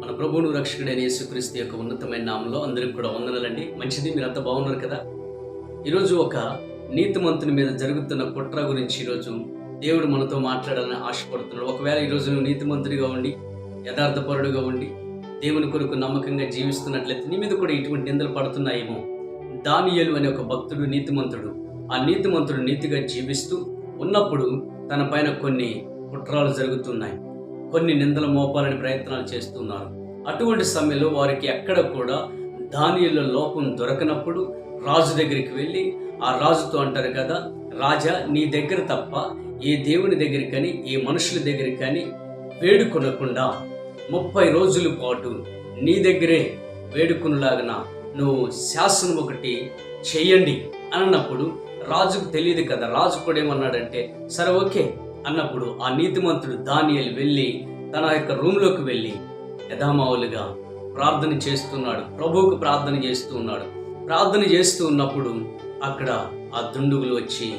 మన ప్రభువును రక్షకుడైన యేసుక్రీస్తు యొక్క ఉన్నతమైన నామంలో అందరికి కూడా వందనాలండి. మంచిది మీరు అంతా బాగున్నారు కదా? ఈరోజు ఒక నీతిమంతుని మీద జరుగుతున్న కుట్ర గురించి ఈరోజు దేవుడు మనతో మాట్లాడాలని ఆశపడుతున్నాడు. ఒకవేళ ఈరోజు నువ్వు నీతిమంతుడిగా ఉండి యథార్థపరుడుగా ఉండి దేవుని కొరకు నమ్మకంగా జీవిస్తున్నట్లయితే నీ మీద కూడా ఇటువంటి నిందలు పడుతున్నాయేమో. దానియలు అనే ఒక భక్తుడు నీతిమంతుడు ఆ నీతిమంతుడు నీతిగా జీవిస్తూ ఉన్నప్పుడు తన పైన కొన్ని కుట్రాలు జరుగుతున్నాయి. కొన్ని నిందలు మోపాలని ప్రయత్నాలు చేస్తున్నారు. అటువంటి సమయంలో వారికి ఎక్కడ కూడా దానిలో లోపం దొరకనప్పుడు రాజు దగ్గరికి వెళ్ళి ఆ రాజుతో అంటారు కదా రాజా నీ దగ్గర తప్ప ఏ దేవుని దగ్గర కానీ ఏ మనుషుల దగ్గర కానీ వేడుకొనకుండా ముప్పై రోజుల పాటు నీ దగ్గరే వేడుకునేలాగన నువ్వు శాసనం ఒకటి చెయ్యండి అన్నప్పుడు రాజుకు తెలియదు కదా రాజు కూడా ఏమన్నాడంటే సరే ఓకే అన్నప్పుడు ఆ నీతిమంతుడు దానియలు వెళ్ళి తన యొక్క రూమ్లోకి వెళ్ళి యథామావులుగా ప్రార్థన చేస్తున్నాడు. ప్రభువుకు ప్రార్థన చేస్తూ ఉన్నాడు. ప్రార్థన చేస్తూ ఉన్నప్పుడు అక్కడ ఆ దుండుగులు వచ్చి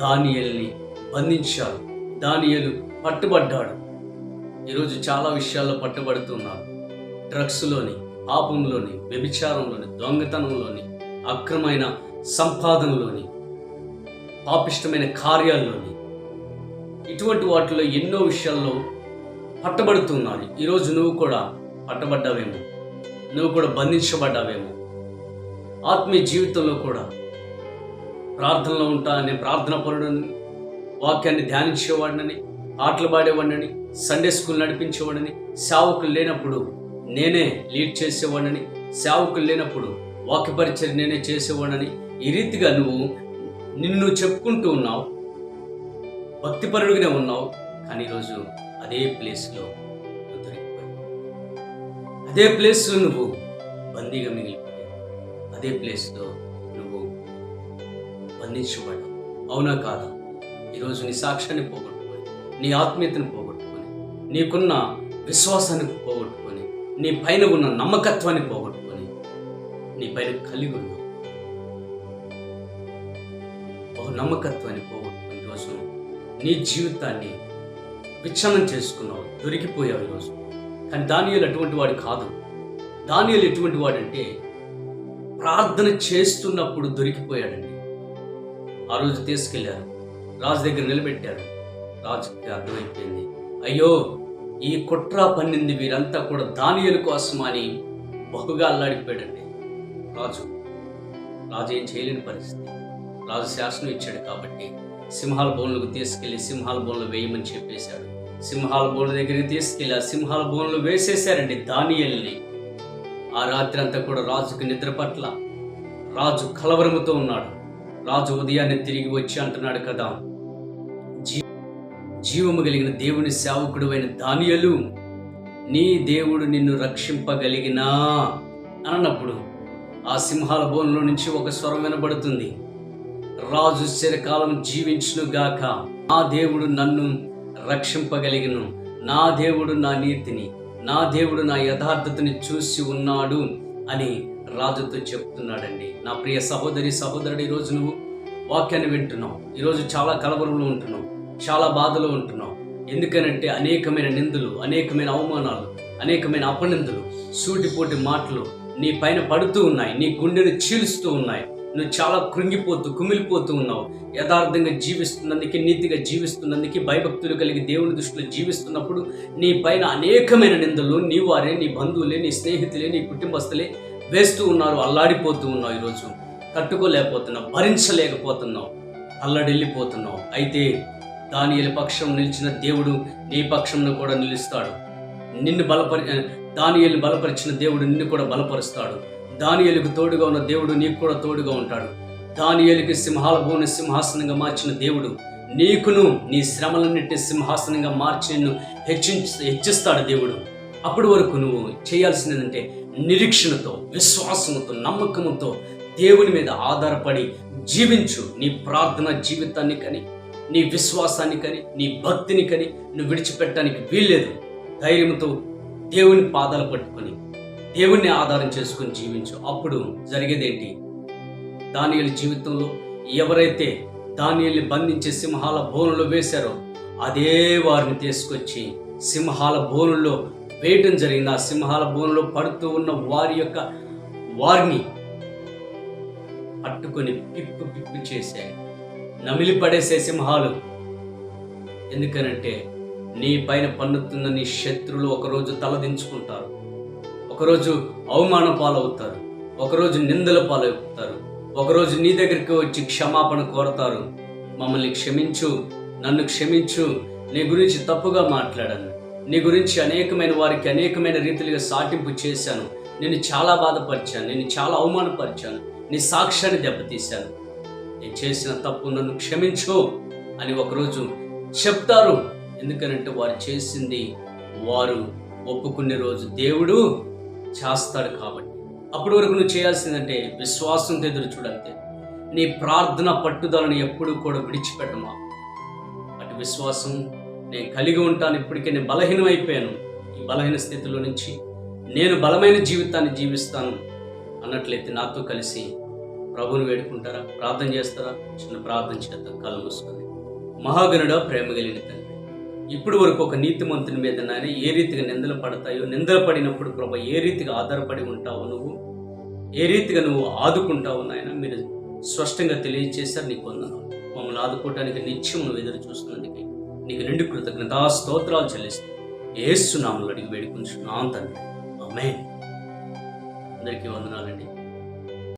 దానియల్ని బంధించారు. దానియలు పట్టుబడ్డాడు. ఈరోజు చాలా విషయాల్లో పట్టుబడుతున్నారు. డ్రగ్స్లోని పాపంలోని వ్యభిచారంలోని దొంగతనంలోని అక్రమైన సంపాదనలోని పాపిష్టమైన కార్యాల్లోని ఇటువంటి వాటిలో ఎన్నో విషయాల్లో పట్టబడుతున్నారు ఈరోజు నువ్వు కూడా పట్టబడ్డావేమో. నువ్వు కూడా బంధించబడ్డావేమో. ఆత్మీయ జీవితంలో కూడా ప్రార్థనలో ఉంటా నేను ప్రార్థన పరుడని వాక్యాన్ని ధ్యానించేవాడినని పాటలు పాడేవాడినని సండే స్కూల్ నడిపించేవాడిని సేవకులు లేనప్పుడు నేనే లీడ్ చేసేవాడిని సేవకులు లేనప్పుడు వాక్య పరిచయం నేనే చేసేవాడిని ఈ రీతిగా నువ్వు నిన్ను చెప్పుకుంటూ ఉన్నావు. భక్తిపరుడిగానే ఉన్నావు. కానీ ఈరోజు అదే ప్లేస్లో నువ్వు దొరికిపోయావు. అదే ప్లేస్లో నువ్వు బందీగా మిగిలిపోయావు. అదే ప్లేస్లో నువ్వు బంధించబడ్డావు. అవునా కాదా? ఈరోజు నీ సాక్ష్యాన్ని పోగొట్టుకొని నీ ఆత్మీయతను పోగొట్టుకొని నీకున్న విశ్వాసాన్ని పోగొట్టుకొని నీ పైన ఉన్న నమ్మకత్వాన్ని పోగొట్టుకొని నీ పైన కలిగి ఉన్న బహు నమ్మకత్వాన్ని పోగొట్టుకుని ఈరోజు నీ జీవితాన్ని విచ్ఛిన్నం చేసుకున్నావు దొరికిపోయావు ఈరోజు. కానీ దానియలు అటువంటి వాడు కాదు. దానియలు ఎటువంటి వాడంటే ప్రార్థన చేస్తున్నప్పుడు దొరికిపోయాడండి. ఆ రోజు తీసుకెళ్ళారు. రాజు దగ్గర నిలబెట్టారు. రాజుకి అర్థమైపోయింది. అయ్యో ఈ కుట్ర పన్నింది వీరంతా కూడా దానియల కోసం అని బహుగా అల్లాడిపోయాడండి రాజు. రాజు ఏం చేయలేని పరిస్థితి. రాజు శాసనం ఇచ్చాడు కాబట్టి సింహాల బోన్లకు తీసుకెళ్ళి సింహాల బోన్లు వేయమని చెప్పేశాడు. సింహాల బోన్ల దగ్గరికి తీసుకెళ్ళి ఆ సింహాల బోన్లు వేసేశారండి దానియల్ని. ఆ రాత్రి అంతా కూడా రాజుకు నిద్ర పట్ల రాజు కలవరముతో ఉన్నాడు. రాజు ఉదయాన్నే తిరిగి వచ్చి అంటున్నాడు కదా జీ జీవము కలిగిన దేవుని సేవకుడు అయిన దానియలు నీ దేవుడు నిన్ను రక్షింపగలిగినా అన్నప్పుడు ఆ సింహాల బోన్లో నుంచి ఒక స్వరం వినబడుతుంది. రాజు చిరకాలం జీవించునుగాక గాక దేవుడు నన్ను రక్షింపగలిగిను. నా దేవుడు నా నీతిని నా దేవుడు నా యథార్థతని చూసి ఉన్నాడు అని రాజుతో చెప్తున్నాడండి. నా ప్రియ సహోదరి సహోదరుడు ఈరోజు నువ్వు వాక్యాన్ని వింటున్నావు. ఈరోజు చాలా కలవరంలో ఉంటున్నావు చాలా బాధలో ఉంటున్నావు. ఎందుకనంటే అనేకమైన నిందలు అనేకమైన అవమానాలు అనేకమైన అపనిందలు సూటిపోటి మాటలు నీ పైన పడుతూ ఉన్నాయి నీ గుండెను చీలుస్తూ ఉన్నాయి. నువ్వు చాలా కృంగిపోతూ కుమిలిపోతూ ఉన్నావు. యథార్థంగా జీవిస్తున్నందుకే నీతిగా జీవిస్తున్నందుకే భయభక్తులు కలిగి దేవుని దృష్టిలో జీవిస్తున్నప్పుడు నీ పైన అనేకమైన నిందలు నీ వారే నీ బంధువులే నీ స్నేహితులే నీ కుటుంబస్తులే వేస్తూ ఉన్నారు అల్లాడిపోతూ ఉన్నావు ఈరోజు. తట్టుకోలేకపోతున్నావు భరించలేకపోతున్నావు అల్లడిల్లిపోతున్నావు. అయితే దాని పక్షం నిలిచిన దేవుడు నీ పక్షంలో కూడా నిలుస్తాడు. నిన్ను బలపరి దానియలు బలపరిచిన దేవుడు నిన్ను కూడా బలపరుస్తాడు. దానియలకు తోడుగా ఉన్న దేవుడు నీకు కూడా తోడుగా ఉంటాడు. దానియలకి సింహాల భూమిని సింహాసనంగా మార్చిన దేవుడు నీకును నీ శ్రమలన్నిటి సింహాసనంగా మార్చి నిన్ను హెచ్చించి హెచ్చిస్తాడు దేవుడు. అప్పటి వరకు నువ్వు చేయాల్సింది నిరీక్షణతో విశ్వాసంతో నమ్మకంతో దేవుని మీద ఆధారపడి జీవించు. నీ ప్రార్థన జీవితాన్ని కని నీ విశ్వాసాన్ని కానీ నీ భక్తిని కని నువ్వు విడిచిపెట్టడానికి వీల్లేదు. ధైర్యంతో దేవుని పాదాలు పట్టుకొని దేవుణ్ణి ఆధారం చేసుకొని జీవించు. అప్పుడు జరిగేదేంటి? దానియలు జీవితంలో ఎవరైతే దానియల్ని బంధించి సింహాల బోనులో వేశారో అదే వారిని తీసుకొచ్చి సింహాల బోనుల్లో వేయటం జరిగింది. ఆ సింహాల బోనులో పడుతూ ఉన్న వారి యొక్క వారిని పట్టుకొని పిప్పు పిప్పు చేశాయి నమిలి పడేసే సింహాలు. ఎందుకనంటే నీ పైన పన్నుతున్న నీ శత్రులు ఒకరోజు తలదించుకుంటారు. ఒకరోజు అవమాన పాలవుతారు. ఒకరోజు నిందల పాలవుతారు. ఒకరోజు నీ దగ్గరికి వచ్చి క్షమాపణ కోరతారు. మమ్మల్ని క్షమించు నన్ను క్షమించు నీ గురించి తప్పుగా మాట్లాడాను. నీ గురించి అనేకమైన వారికి అనేకమైన రీతిలుగా సాటింపు చేశాను. నేను చాలా బాధపరిచాను నేను చాలా అవమానపరిచాను నీ సాక్ష్యాన్ని దెబ్బతీశాను. నేను చేసిన తప్పు నన్ను క్షమించు అని ఒకరోజు చెప్తారు. ఎందుకనంటే వారు చేసింది వారు ఒప్పుకునే రోజు దేవుడు చేస్తాడు కాబట్టి. అప్పటి వరకు నువ్వు చేయాల్సిందంటే విశ్వాసంతో ఎదురు చూడంతే నీ ప్రార్థన పట్టుదలను ఎప్పుడూ కూడా విడిచిపెట్టమా? అటు విశ్వాసం నేను కలిగి ఉంటాను ఇప్పటికే నేను బలహీనం అయిపోయాను. ఈ బలహీన స్థితిలో నుంచి నేను బలమైన జీవితాన్ని జీవిస్తాను అన్నట్లయితే నాతో కలిసి ప్రభుని వేడుకుంటారా? ప్రార్థన చేస్తారా? చిన్న ప్రార్థన చేద్దాం. కళ్ళు మూసుకొని. మహాగణుడ ప్రేమ కలిగిన ఇప్పుడు వరకు ఒక నీతిమంతుని మీద నాయన ఏ రీతిగా నిందలు పడతాయో నిందలు పడినప్పుడు ప్రభు ఏ రీతిగా ఆధారపడి ఉంటావు నువ్వు? ఏ రీతిగా నువ్వు ఆదుకుంటావు నాయన? మీరు స్పష్టంగా తెలియజేశారు నీకు వందనాలు. మమ్మల్ని ఆదుకోవడానికి నిత్యం నువ్వు ఎదురు చూస్తున్నందుకే నీకు నిండు కృతజ్ఞత స్తోత్రాలు చెల్లిస్తూ ఏసునాములు అడిగి వేడుకుంటున్నాను తండ్రి. అమే అందరికీ వందనాలండి.